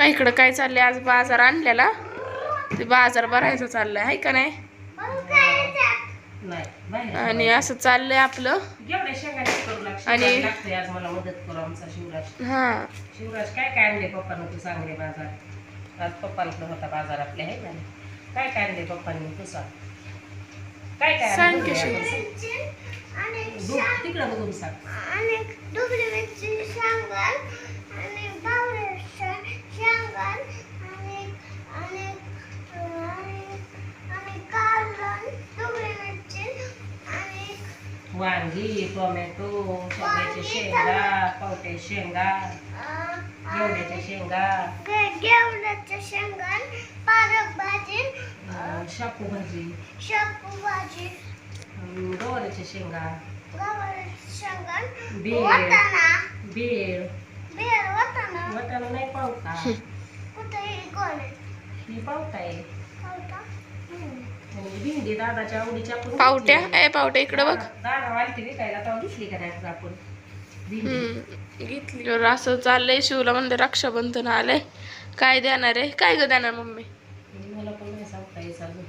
काय इकडं काय चाललंय? आज बाजार आणलेला. ते बाजार भरायचा चाललाय आहे का नाही? आणि असं चाललंय आपलं. आणि- हा. शिवराज काय काय आणले पप्पानं तू सांगले बाजार? आज पप्पांकडे होता बाजार आपल्या आहे ना काय काय आणले पप्पांनी तू सांग? काय काय सांग आणले की बघूया शिव. आपण. दु- तिकडं बघून सांग. वांगी टोमॅटो शेंगाचे शेंगा पावटे शेंगा घेवड्याच्या शेंगा. गे- गेवड्याच्या शेंगल पालक भाजी. शापू भाजी. शेपू भाजी. गवारीच्या शेंगा. गवारीची शेंगल बेळ बेळ वाटाणा. वाटाणा. नाही पावता. गोळे ही पावता? आहे खावता भेंडी दादाच्या आवडीची आपण पावट्या. ए पावट्या इकडं बघ. दादा वालती विकायला तेव्हा दिसली का नाही आपण? हम्म, घेतली. असं चाललंय शिवला म्हणलं रक्षाबंधन आलंय. काय देणार आहे? काय ग देणार मम्मी? मला पण नाही सांगता यायचं अजून.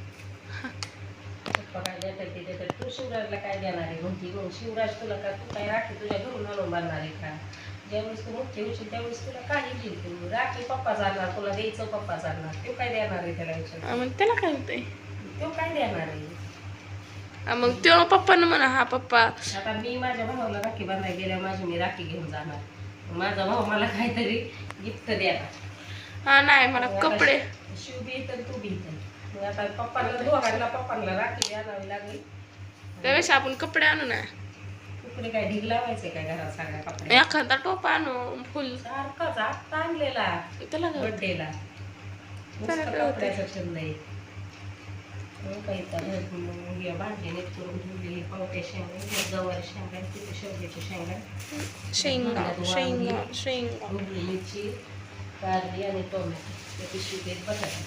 पप्पा काय देतात ते देतात. तू शिवराजला काय देणार आहे? म्हणती मग शिवराज तुला का तू काय राखी तुझ्या घरून आणून बांधणार आहे का? ज्यावेळेस तू मोठी होशील त्यावेळेस तुला काही तू. राखी पप्पा चालणार तुला द्यायचं पप्पा चालणार. तो काय देणार आहे त्याला विचार मग त्याला काय होतंय? तो काय देणार आहे? मग तेव्हा पप्पानं म्हणा हा पप्पा. आता मी माझ्या भावाला राखी बांधायला गेल्यावर माझी मी राखी घेऊन जाणार. माझा भाऊ मला काहीतरी गिफ्ट देणार. हा नाही मला कपडे. शिव बी तर तू बी तर आता पप्पाला दोघांना पप्पांना राखी द्यावी लागेल. त्यापेक्षा आपण कपडे आणू ना. तुकडे काय ढीग लावायचे काय घरात सगळ्या कपडे एखादा टोपा आणू फुल. सारखाच आत्ता आणलेला. त्याला होतंय? कपड्याचा छंद आहे. नीट करून ठेवली पावट्या शेंगा गवार शेंगा तिथे शेवग्याच्या शेंगा. शेंगा शेंगा शेंगा उरली मिरची कारली आणि टोमॅटो बटाटा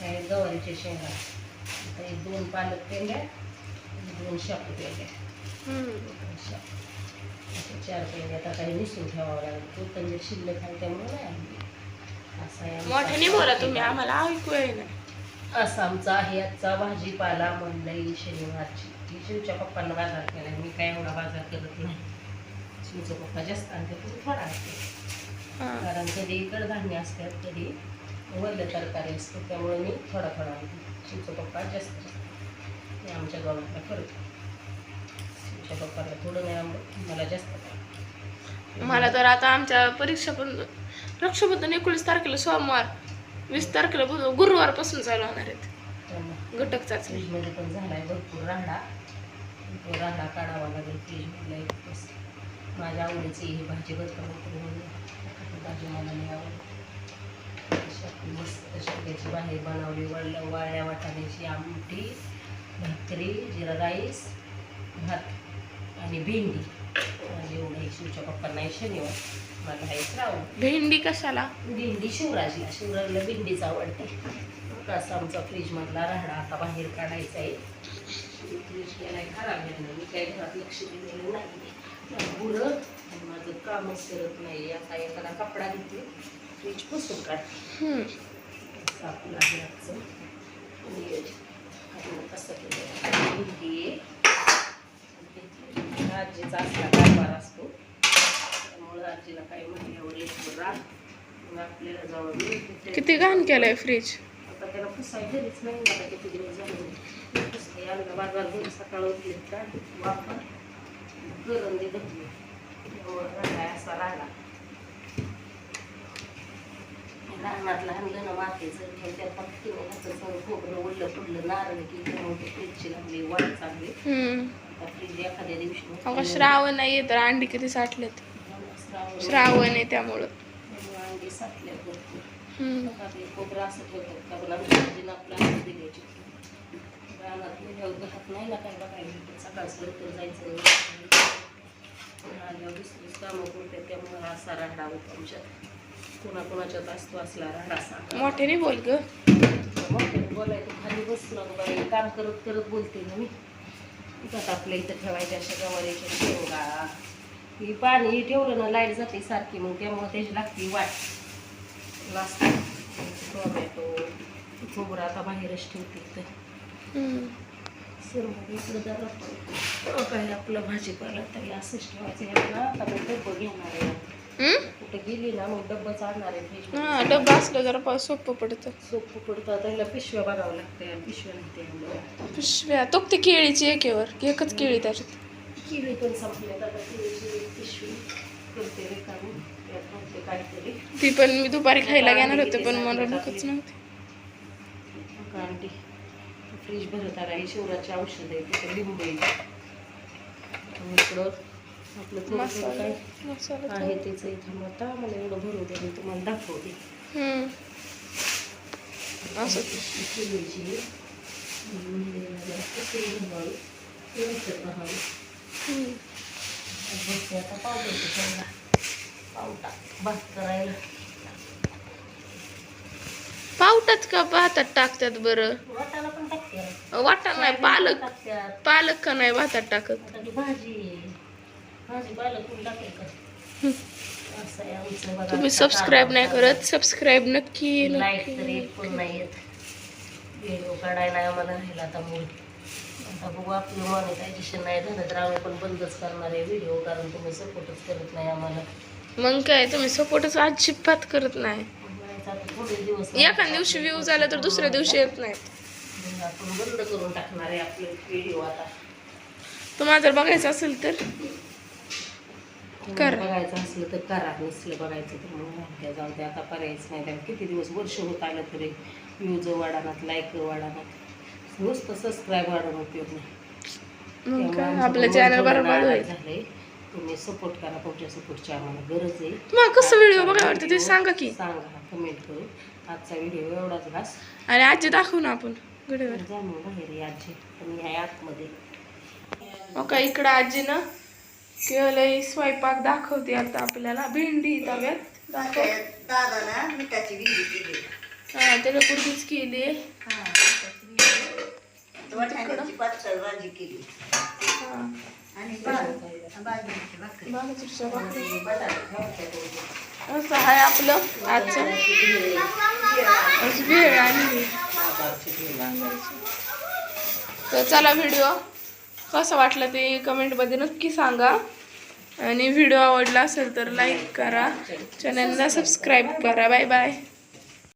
काय गवारीच्या शेंगा आता दोन पालक पेंड्या दोन शापू पेंड्या चार पेंड्या आता काही निसून ठेवावं लागेल कोथंबीर शिल्लक आहे त्यामुळे नाही मोठ्याने बोला तुम्ही आम्हाला ऐकू येईना. असा आमचा आहे. आजचा भाजीपाला मंडई शनिवारची. शिवच्या पप्पांना बाजार केला मी काय एवढा बाजार करत नाही. शिवचा पप्पा जास्त आणते तुम्ही थोडा आणते. हा. कारण कधी कडधान्य असतात कधी वल्ल तरकारी असते त्यामुळे मी थोडा थोडा आणते. शिवचा पप्पा जास्त हे आमच्या गावातला फरक शिवच्या पप्पाला थोडं नाही मला जास्त. मला तर आता आमच्या परीक्षा पण रक्षाबंधन एकोणीस तारखेला सोमवार. वीस तारखेला बुध- गुरुवारपासून चालू होणार आहेत. घटक चाचणी. फ्रीजमध्ये पण झालाय भरपूर रांडा. तो राहडा काढावा लागेल फ्रीजमधला एक तास माझ्या आवडीची ही भाजी बरं भाजी मला नाही आवडत. अशी आपली मस्त शेवग्याची भाजी बनवली वळल्या वाळल्या वाटाण्याची आमटी भाकरी जिरा राईस भात आणि भेंडी. एवढं हे शिवच्या पप्पांना शनिवार. मला आहे श्रावण. भेंडी कशाला? भेंडी शिवराजला. शिवराजला भेंडीच आवडते. असा आमचा फ्रीजमधला राहडा आता बाहेर काढायचा आहे. फ्रीज खराब मी काही घरात लक्ष दिलेलं नाही बुडत माझं कामच करत नाही आता एखादा कपडा घेते. फ्रीज पुसून काढ हम्म. साफ लागेल आजचं आणि आपण कसं केलं भेंडी. आजीचा असला कारभार असतो. त्यामुळं आजीला काही म्हणल्यावर एक राग मग आपल्याला जावं मिळते किती घाण केलंय फ्रीज आता त्याला पुसाय घरीच नाही आता किती दिवस झाले. आणलं बाजार सकाळ उठले का वापर गरम दे धुतले त्यामुळं राहिला असा राहिला. रानातलं आणलं ना मातीचं त्या पक्की हातात सगळं खोबरं ओढलं पडलं नारळ की त्यामुळे फ्रीजची लागली वाढ चांगली एखाद्या दिवशी अगं श्रावण नाही तर अंडी किती साठलेत? श्रावण श्रावण आहे त्यामुळं. त्यामुळं अंडी असं दिल्याची नाही ना सकाळचं लवकर जायचं आल्यावर त्यामुळे असा असला मोठ्याने बोल ग. मोठ्याने बोलायचं खाली बसलं बाई. काम करत करत बोलते ना मी. इथं आपल्या इथं ठेवायच्या अशा गवारीच्या शेंगा ही पाणी ठेवलं ना लाइट जाते सारखी मग त्यामुळे त्याची लागते वाट. नाश्ता टोमॅटो खोबरं आता बाहेरच ठेवते तर हम्म. सर्व इकडं काय आपलं भाजीपाला तरी असंच ठेवायचं याला आता मी डब्बं घेणार आहे? कुठे गेली ना मग डब्बा चालणार आहे फ्रीज हा डब्बा असलं जरा पा- सोपं पडतं. सोपं पडतं. आता ह्याला पिशव्या बघावं लागतं पिशव्या नाही पिशव्या? तो ती केळीची एकेवर एकच केळी त्याच्यात. किळी पण संपल्यात आता किळीची पिशवी करते रिकामी त्यात काहीतरी. ती पण मी दुपारी खायला घेणार होते पण मला भूकच नव्हती. कांडी फ्रीज भरत आला ही शिवराची औषध आहे. तिथे लिंबू आहे. आणि इकडं आपलं थोडं थोडं मसाला काय मसाला आहे इथं आता मला एवढं भरू दे मी तुम्हाला दाखवते. असं. भात करायला. पावटात का भातात टाकतात बरं? वाटाला पण टाकते. वाटा नाही पालक. पालक का नाही भातात टाकत? भाजी तुम्ही सबस्क्राईब नाही करत सबस्क्राईब नक्की लाइट तरी नक्की एक पण नाही येत. व्हिडिओ काढायला आम्हाला राहिला आता मूड आता बघू आपलं मॉनिटायझेशन नाही झालं तर आम्ही पण बंदच करणार आहे व्हिडिओ कारण तुम्ही सपोर्टच करत नाही आम्हाला. मग काय तुम्ही सपोर्टच अजिबात करत नाही. थोडे दिवस एखाद्या दिवशी व्ह्यू झाला तर दुसऱ्या दिवशी येत नाहीत. आपण बंद करून टाकणार आहे आपले व्हिडिओ आता. तुम्हाला जर बघायचं असेल तर? करा. बघायचं असलं तर करा. नसलं बघायचं तर मग द्या जाऊ द्या आता पर्यायच नाही. त्याला किती दिवस वर्ष होत आलं तरी व्ह्यूज वाढानात लाईक वाढानात. नुसतं सबस्क्राईब वाढवून उपयोग नाही. आपलं चॅनल बरोबर झालंय तुम्ही सपोर्ट करा. तुमच्या सपोर्टची आम्हाला गरज आहे. तुम्हाला कसं व्हिडिओ बघायला वाटतं ते सांगा की. सांगा कमेंट करून आजचा व्हिडिओ एवढाच घास आणि आजी दाखवू ना आपण गडीवर जाणून बाहेर आजी. तुम्ही आहे आतमध्ये. मग काय इकडं आजीनं केलंय स्वयंपाक दाखवते आता आपल्याला. भेंडी तव्यात. दादाला मिठाची केली. हा त्याला पुढचीच केली पातळ भाजी आणि. असं आहे आपलं आजचं. आज भेळ आणि. तर चला व्हिडिओ. कसं वाटलं ते कमेंटमध्ये नक्की सांगा. आणि व्हिडिओ आवडला असेल तर लाईक करा. चॅनलला सबस्क्राईब करा. Bye bye